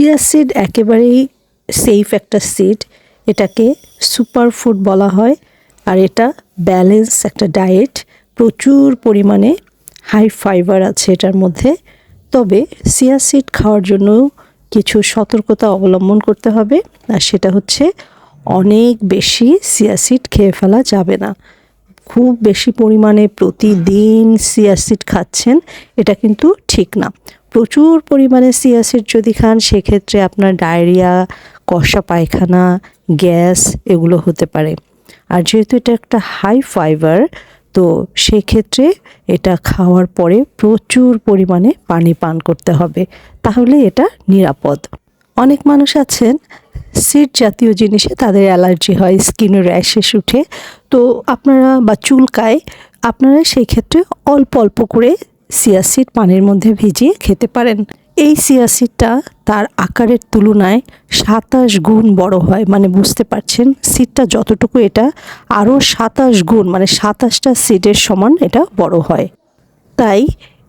Chia seed একেবারেই safe একটা seed এটাকে সুপার ফুড বলা হয়। আর এটা ব্যালেন্স একটা ডায়েট প্রচুর পরিমাণে হাই ফাইবার আছে এটার মধ্যে। তবে সিয়া সিড খাওয়ার জন্য কিছু সতর্কতা অবলম্বন করতে হবে। আর সেটা হচ্ছে অনেক বেশি সিয়া সিড খেয়ে ফেলা যাবে না। খুব বেশি পরিমাণে প্রতিদিন সিয়াসিড খাচ্ছেন, এটা কিন্তু ঠিক না। প্রচুর পরিমাণে সিয়াসিড যদি খান, সেক্ষেত্রে আপনার ডায়রিয়া কষা পায়খানা গ্যাস এগুলো হতে পারে। আর যেহেতু এটা একটা হাই ফাইবার তো সেক্ষেত্রে এটা খাওয়ার পরে প্রচুর পরিমাণে পানি পান করতে হবে। তাহলে এটা নিরাপদ। অনেক মানুষ আছেন সিড জাতীয় জিনিসে তাদের অ্যালার্জি হয় স্কিনের র্যাশেস উঠে। তো আপনারা বা চুলকায়, আপনারা সেই ক্ষেত্রে অল্প অল্প করে সিয়াসিড পানির মধ্যে ভিজিয়ে খেতে পারেন। এই সিয়াসিডটা তার আকারের তুলনায় সাতাশ গুণ বড় হয় মানে বুঝতে পারছেন? সিডটা যতটুকু এটা, আরও সাতাশ গুণ মানে সাতাশটা সিডের সমান এটা বড় হয়। তাই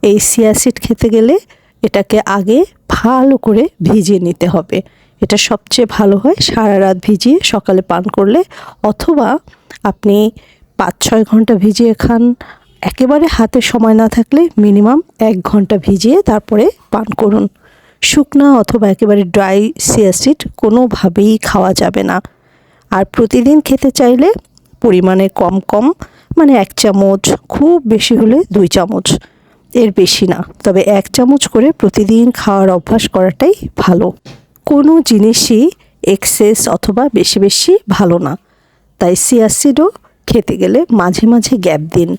এই সিয়াসিড খেতে গেলে এটাকে আগে ভালো করে ভিজিয়ে নিতে হবে। এটা সবচেয়ে ভালো হয় সারা রাত ভিজিয়ে সকালে পান করলে, অথবা আপনি পাঁচ ছয় ঘণ্টা ভিজিয়ে খান একেবারে হাতে সময় না থাকলে মিনিমাম এক ঘণ্টা ভিজিয়ে তারপরে পান করুন। শুকনা অথবা একেবারে ড্রাই সিয়াসিড কোনোভাবেই খাওয়া যাবে না। আর প্রতিদিন খেতে চাইলে পরিমাণে কম কম মানে এক চামচ, খুব বেশি হলে দুই চামচ। এর বেশি না, তবে এক চামচ করে প্রতিদিন খাওয়ার অভ্যাস করাটাই ভালো। কোনো জিনিসই এক্সেস অথবা বেশি বেশি ভালো না। তাই সিয়াসিডও খেতে গেলে মাঝে মাঝে গ্যাপ দিন।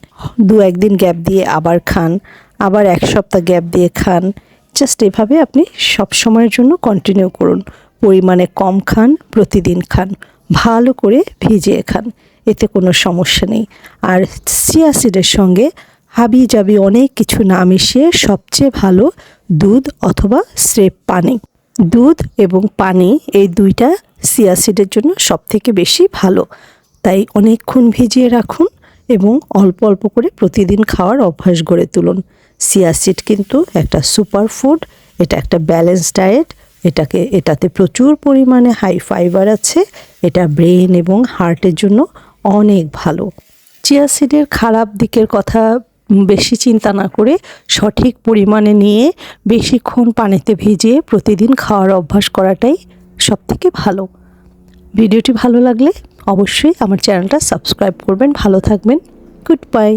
দু একদিন গ্যাপ দিয়ে আবার খান, আবার এক সপ্তাহ গ্যাপ দিয়ে খান। জাস্ট এভাবে আপনি সব সময়ের জন্য কন্টিনিউ করুন। পরিমাণে কম খান, প্রতিদিন খান। ভালো করে ভিজিয়ে খান। এতে কোনো সমস্যা নেই। আর সিয়াসিডের সঙ্গে হাবি জাবি অনেক কিছু না মিশিয়ে সবচেয়ে ভালো দুধ অথবা স্রেপ পানি। দুধ এবং পানি এই দুইটা সিয়াসিডের জন্য সবথেকে বেশি ভালো। তাই অনেকক্ষণ ভিজিয়ে রাখুন এবং অল্প অল্প করে প্রতিদিন খাওয়ার অভ্যাস গড়ে তুলুন। সিয়াসিড কিন্তু একটা সুপার ফুড এটা একটা ব্যালেন্স ডায়েট এটাকে, এটাতে প্রচুর পরিমাণে হাই ফাইবার আছে, এটা ব্রেন এবং হার্টের জন্য অনেক ভালো। চিয়া সিডের খারাপ দিকের কথা বেশি চিন্তা না করে সঠিক পরিমাণে নিয়ে বেশিক্ষণ পানিতে ভিজিয়ে প্রতিদিন খাওয়ার অভ্যাস করাটাই সবথেকে ভালো। ভিডিওটি ভালো লাগলে অবশ্যই আমার চ্যানেলটা সাবস্ক্রাইব করবেন ভালো থাকবেন। Good bye